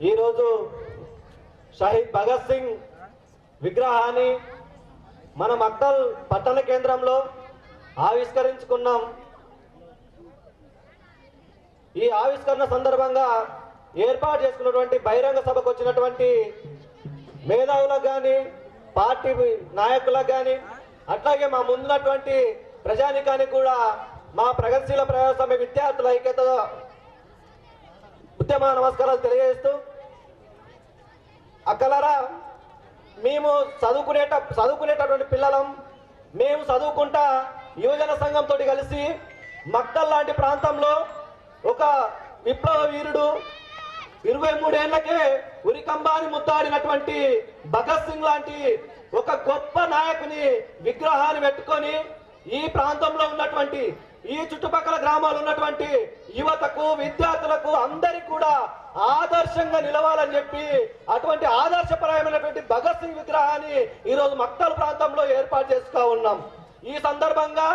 ఈరోజు షహీద్ భగత్ సింగ్ విగ్రహాన్ని మన మక్తల్ పట్టణ కేంద్రంలో ఆవిష్కరించుకున్నాం. ఈ ఆవిష్కరణ సందర్భంగా ఏర్పాటు చేసుకున్నటువంటి బహిరంగ సభకు వచ్చినటువంటి మేధావులకు కానీ పార్టీ నాయకులకు కానీ అట్లాగే మా ముందున్నటువంటి ప్రజానికానికి కూడా మా ప్రగతిశీల ప్రజాస్వామ్య విద్యార్థుల ఐక్యత ఉద్యమ నమస్కారాలు తెలియజేస్తూ అక్కలరా మేము చదువుకునేట చదువుకునేటటువంటి పిల్లలం మేము చదువుకుంటా యువజన సంఘంతో కలిసి మక్తల్ లాంటి ప్రాంతంలో ఒక విప్లవ వీరుడు ఇరవై మూడేళ్ళకే ఉరికంబాని ముత్తాడినటువంటి భగత్ సింగ్ లాంటి ఒక గొప్ప నాయకుని విగ్రహాన్ని పెట్టుకొని ఈ ప్రాంతంలో ఉన్నటువంటి ఈ చుట్టుపక్కల గ్రామాలు ఉన్నటువంటి యువతకు విద్యార్థులకు అందరికి కూడా ఆదర్శంగా నిలవాలని చెప్పి అటువంటి ఆదర్శపరమైనటువంటి భగత్ సింగ్ విగ్రహాన్ని ఈరోజు మక్తల్ ప్రాంతంలో ఏర్పాటు చేసుకో ఉన్నాం. ఈ సందర్భంగా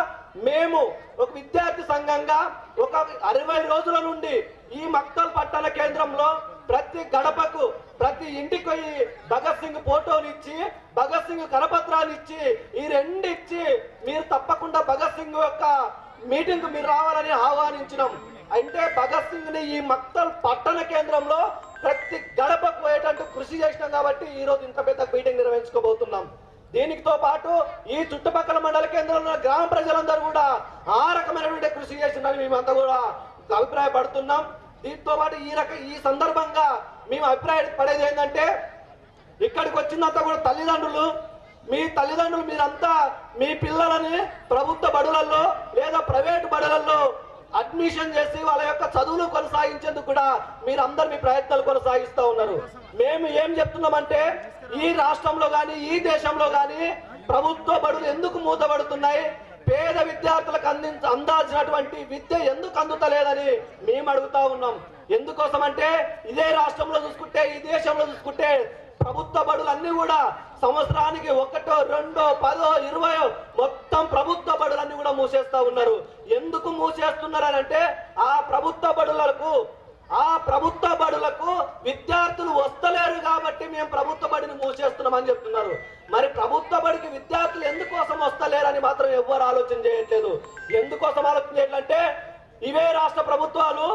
మేము ఒక విద్యార్థి సంఘంగా ఒక అరవై రోజుల నుండి ఈ మక్తల్ పట్టణ కేంద్రంలో ప్రతి గడపకు ప్రతి ఇంటికి పోయి భగత్ సింగ్ ఫోటోలు ఇచ్చి భగత్ సింగ్ కరపత్రాలు ఇచ్చి ఈ రెండు ఇచ్చి మీరు తప్పకుండా భగత్ సింగ్ యొక్క మీటింగ్ మీరు రావాలని ఆహ్వానించినాం. అంటే భగత్ సింగ్ని ఈ మక్తల్ పట్టణ కేంద్రంలో ప్రతి గడపకు పోయేటట్టు కృషి చేసినాం కాబట్టి ఈ రోజు ఇంత పెద్ద మీటింగ్ నిర్వహించుకోబోతున్నాం. దీనితో పాటు ఈ చుట్టుపక్కల మండల కేంద్రంలో గ్రామ ప్రజలందరూ కూడా ఆ రకమైనటువంటి కృషి చేసిందని మేమంతా కూడా అభిప్రాయపడుతున్నాం. దీంతో పాటు ఈ రక ఈ సందర్భంగా మేము అభిప్రాయపడేది ఏంటంటే ఇక్కడికి వచ్చినంత కూడా తల్లిదండ్రులు మీ తల్లిదండ్రులు మీరంతా మీ పిల్లలని ప్రభుత్వ బడులలో లేదా ప్రైవేటు బడులలో అడ్మిషన్ చేసి వాళ్ళ యొక్క చదువులు కొనసాగించేందుకు కూడా మీరందరు మీ ప్రయత్నాలు కొనసాగిస్తూ ఉన్నారు. మేము ఏం చెప్తున్నామంటే ఈ రాష్ట్రంలో కానీ ఈ దేశంలో కానీ ప్రభుత్వ బడులు ఎందుకు మూతబడుతున్నాయి పేద విద్యార్థులకు అందించ అందాల్సినటువంటి విద్య ఎందుకు అందుతలేదని మేము అడుగుతా ఉన్నాం. ఎందుకోసం అంటే ఇదే రాష్ట్రంలో చూసుకుంటే ఈ దేశంలో చూసుకుంటే ప్రభుత్వ బడులన్నీ కూడా సంవత్సరానికి ఒకటో రెండో పదో ఇరవయో మొత్తం ప్రభుత్వ బడులన్నీ కూడా మూసేస్తా ఉన్నారు. ఎందుకు మూసేస్తున్నారు అని అంటే ఆ ప్రభుత్వ బడులకు ఆ ప్రభుత్వ బడులకు విద్యార్థులు వస్తలేరు కాబట్టి మేము ప్రభుత్వ బడిని మూసేస్తున్నామని చెప్తున్నారు. మరి ప్రభుత్వ బడికి విద్యార్థులు ఎందుకోసం వస్తలేరని మాత్రం ఎవ్వరు ఆలోచన చేయట్లేదు. ఎందుకోసం ఆలోచన చేయాలంటే ఇవే రాష్ట్ర ప్రభుత్వాలు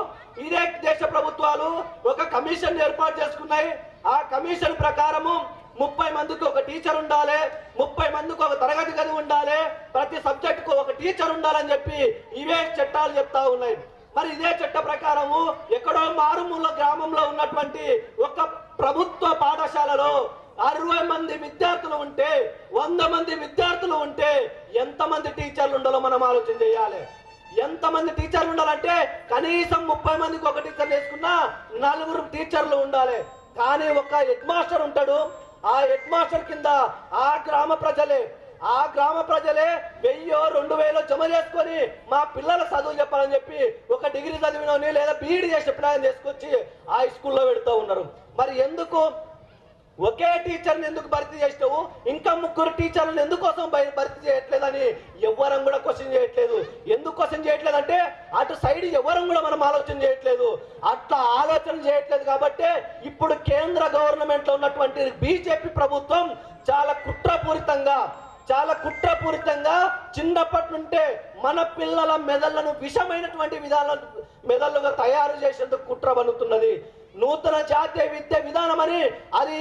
ఇదే దేశ ప్రభుత్వాలు ఒక కమిషన్ ఏర్పాటు చేసుకున్నాయి. ఆ కమిషన్ ప్రకారము ముప్పై మందికి ఒక టీచర్ ఉండాలి ముప్పై మందికి ఒక తరగతి గది ఉండాలి ప్రతి సబ్జెక్టుకు ఒక టీచర్ ఉండాలని చెప్పి ఇవే చట్టాలు చెప్తా ఉన్నాయి. మరి ఇదే చట్ట ప్రకారము ఎక్కడో మారుమూల గ్రామంలో ఉన్నటువంటి ఒక ప్రభుత్వ పాఠశాలలో అరవై మంది విద్యార్థులు ఉంటే వంద మంది విద్యార్థులు ఉంటే ఎంతమంది టీచర్లు ఉండాలో మనం ఆలోచన చేయాలి. ఎంతమంది టీచర్లు ఉండాలంటే కనీసం ముప్పై మందికి ఒక టీచర్ వేసుకున్నా నలుగురు టీచర్లు ఉండాలి. కానీ ఒక హెడ్ మాస్టర్ ఉంటాడు. ఆ హెడ్ మాస్టర్ కింద ఆ గ్రామ ప్రజలే ఆ గ్రామ ప్రజలే వెయ్యో రెండు వేలో జమ చేసుకొని మా పిల్లల చదువు చెప్పాలని చెప్పి ఒక డిగ్రీ చదివినోని లేదా బీఈడి చేసిన పిల్లలని తీసుకొచ్చి ఆ స్కూల్లో పెడుతూ ఉన్నారు. మరి ఎందుకు ఒకే టీచర్ని ఎందుకు భర్తీ చేసినావు? ఇంకా ముగ్గురు టీచర్లను ఎందుకోసం బయ- భర్తీ చేయట్లేదని ఎవ్వరం కూడా క్వశ్చన్ చేయట్లేదు. ఎందుకు క్వశ్చన్ చేయట్లేదు అంటే అటు సైడ్ ఎవరం కూడా మనం ఆలోచన చేయట్లేదు. అట్లా ఆలోచన చేయట్లేదు కాబట్టి ఇప్పుడు కేంద్ర గవర్నమెంట్లో ఉన్నటువంటి బీజేపీ ప్రభుత్వం చాలా కుట్రపూరితంగా చాలా కుట్రపూరితంగా చిన్నప్పటి నుండే మన పిల్లల మెదళ్ళను విషమైనటువంటి విధానం మెదళ్ళుగా తయారు చేసేందుకు కుట్ర పనుతున్నది నూతన జాతీయ విద్య విధానం అని అది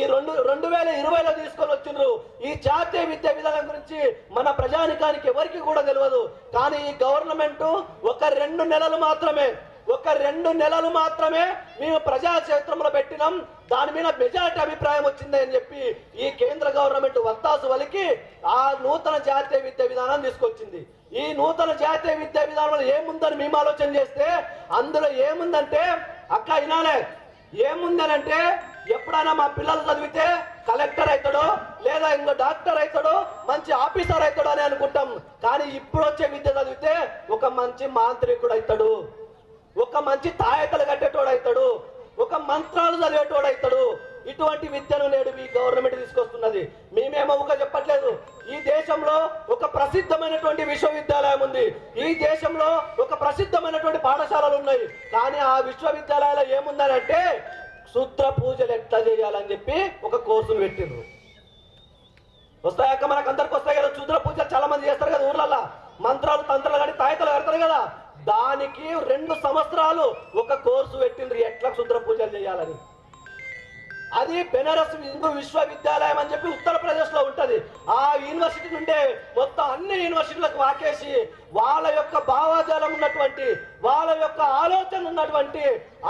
ఈ రెండు రెండు వేల ఇరవైలో తీసుకొని వచ్చిండ్రు. ఈ జాతీయ విద్యా విధానం గురించి మన ప్రజానికానికి ఎవరికి కూడా తెలియదు. కానీ ఈ గవర్నమెంట్ ఒక రెండు నెలలు మాత్రమే ఒక రెండు నెలలు మాత్రమే మేము ప్రజాక్షేత్రంలో పెట్టినాం. దాని మీద మెజారిటీ అభిప్రాయం వచ్చింది అని చెప్పి ఈ కేంద్ర గవర్నమెంట్ వత్తాసు వలికి ఆ నూతన జాతీయ విద్యా విధానం తీసుకొచ్చింది. ఈ నూతన జాతీయ విద్యా విధానంలో ఏముందని మేము ఆలోచన చేస్తే అందులో ఏముందంటే అక్క వినాలే. ఏముందనంటే ఎప్పుడైనా మా పిల్లలు చదివితే కలెక్టర్ అవుతాడో లేదా ఇంకో డాక్టర్ అవుతాడో మంచి ఆఫీసర్ అవుతాడో అని అనుకుంటాం. కానీ ఇప్పుడు వచ్చే విద్య చదివితే ఒక మంచి మాంత్రికుడు అవుతాడు. ఒక మంచి తాయతలు కట్టేటోడు అవుతాడు. ఒక మంత్రాలు చదివేటోడు అవుతాడు. ఇటువంటి విద్యను నేడు ఈ గవర్నమెంట్ తీసుకొస్తున్నది. మేమేమో ఒక చెప్పట్లేదు. ఈ దేశంలో ఒక ప్రసిద్ధమైనటువంటి విశ్వవిద్యాలయం ఉంది. ఈ దేశంలో ఒక ప్రసిద్ధమైనటువంటి పాఠశాలలు ఉన్నాయి. కానీ ఆ విశ్వవిద్యాలయాలు ఏముందనంటే శుద్ర పూజలు ఎట్లా చేయాలని చెప్పి ఒక కోర్సును పెట్టిండ్రు. వస్తాయక్క మనకు అందరికి వస్తాయి కదా. శుద్ర పూజలు చాలా మంది చేస్తారు కదా ఊర్లల్లో. మంత్రాలు తంత్రాలు కానీ తాయితలు కడతారు కదా. దానికి రెండు సంవత్సరాలు ఒక కోర్సు పెట్టిండ్రు. ఎట్లా శుద్ర పూజలు చేయాలని. అది బెనారస్ హిందూ విశ్వవిద్యాలయం అని చెప్పి ఉత్తరప్రదేశ్లో ఉంటది. ఆ యూనివర్సిటీ నుండే మొత్తం అన్ని యూనివర్సిటీలకు వాకేసి వాళ్ళ యొక్క భావాజాలం ఉన్నటువంటి వాళ్ళ యొక్క ఆలోచన ఉన్నటువంటి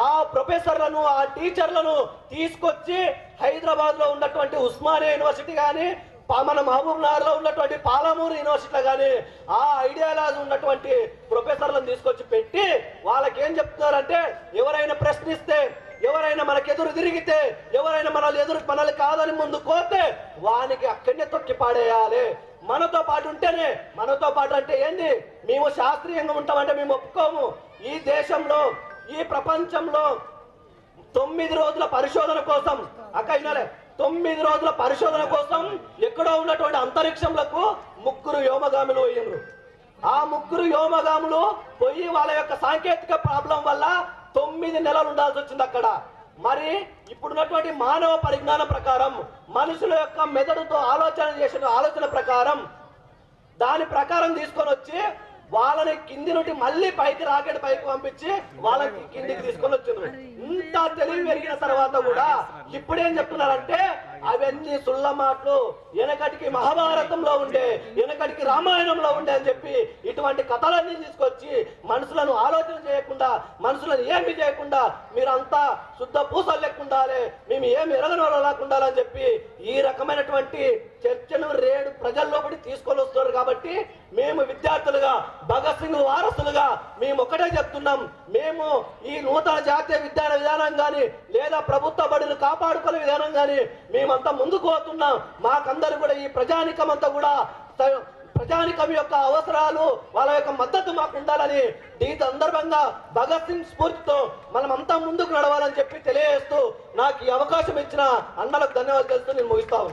ఆ ప్రొఫెసర్లను ఆ టీచర్లను తీసుకొచ్చి హైదరాబాద్లో ఉన్నటువంటి ఉస్మానియా యూనివర్సిటీ కానీ మన మహబూబ్ నగర్లో ఉన్నటువంటి పాలమూరు యూనివర్సిటీలో కానీ ఆ ఐడియాలజీ ఉన్నటువంటి ప్రొఫెసర్లను తీసుకొచ్చి పెట్టి వాళ్ళకి ఏం చెప్తున్నారంటే ఎవరైనా ప్రశ్నిస్తే ఎవరైనా మనకు ఎదురు తిరిగితే ఎవరైనా మనల్ని ఎదురు మనల్ని కాదని ముందు కోతే వానికి అక్కడనే తొక్కి పాడేయాలి. మనతో పాటు ఉంటేనే మనతో పాటు అంటే ఏంది? మేము శాస్త్రీయంగా ఉంటామంటే మేము ఒప్పుకోము. ఈ దేశంలో ఈ ప్రపంచంలో తొమ్మిది రోజుల పరిశోధన కోసం అక్క వినాలే తొమ్మిది రోజుల పరిశోధన కోసం ఎక్కడో ఉన్నటువంటి అంతరిక్షంలకు ముగ్గురు వ్యోమగాములు పోయినరు ఆ ముగ్గురు వ్యోమగాములు పోయి వాళ్ళ యొక్క సాంకేతిక ప్రాబ్లం వల్ల తొమ్మిది నెలలు ఉండాల్సి వచ్చింది అక్కడ. మరి ఇప్పుడున్నటువంటి మానవ పరిజ్ఞానం ప్రకారం మనుషుల యొక్క మెదడుతో ఆలోచన చేసిన ఆలోచన ప్రకారం దాని ప్రకారం తీసుకొని వచ్చి వాళ్ళని కింది నుండి మళ్ళీ పైకి రాకెట్ పైకి పంపించి వాళ్ళకి కిందికి తీసుకొని వచ్చిండ్రు. ఇంత తెలివి పెరిగిన తర్వాత కూడా ఇప్పుడేం చెప్తున్నారంటే అవన్నీ సుళ్ళ మాటలు వెనకటికి మహాభారతంలో ఉండే వెనకటికి రామాయణంలో ఉండే అని చెప్పి ఇటువంటి కథలన్నీ తీసుకొచ్చి మనుషులను ఆలోచన చేయకుండా మనుషులను ఏమి చేయకుండా మీరంతా శుద్ధ పూసలు లేకుండాలే మేము ఏమి ఎరగని అని చెప్పి ఈ రకమైనటువంటి చర్చను రేడు ప్రజల్లోపడి తీసుకొని వస్తున్నారు కాబట్టి మేము విద్యార్థులుగా భగత్ సింగ్ వారసులుగా మేము ఒకటే చెప్తున్నాం. మేము ఈ నూతన జాతీయ విద్యా విధానం కానీ లేదా ప్రభుత్వ బడులు కాపాడుకునే విధానం కానీ మేమంతా ముందుకు పోతున్నాం. మాకందరూ కూడా ఈ ప్రజానికం అంతా కూడా ప్రజానికం యొక్క అవసరాలు వాళ్ళ యొక్క మద్దతు మాకు ఉండాలని ఈ సందర్భంగా భగత్ సింగ్ స్ఫూర్తితో మనం అంతా ముందుకు నడవాలని చెప్పి తెలియజేస్తూ నాకు ఈ అవకాశం ఇచ్చిన అన్నలకు ధన్యవాదాలు తెలుస్తూ నేను ముగిస్తాను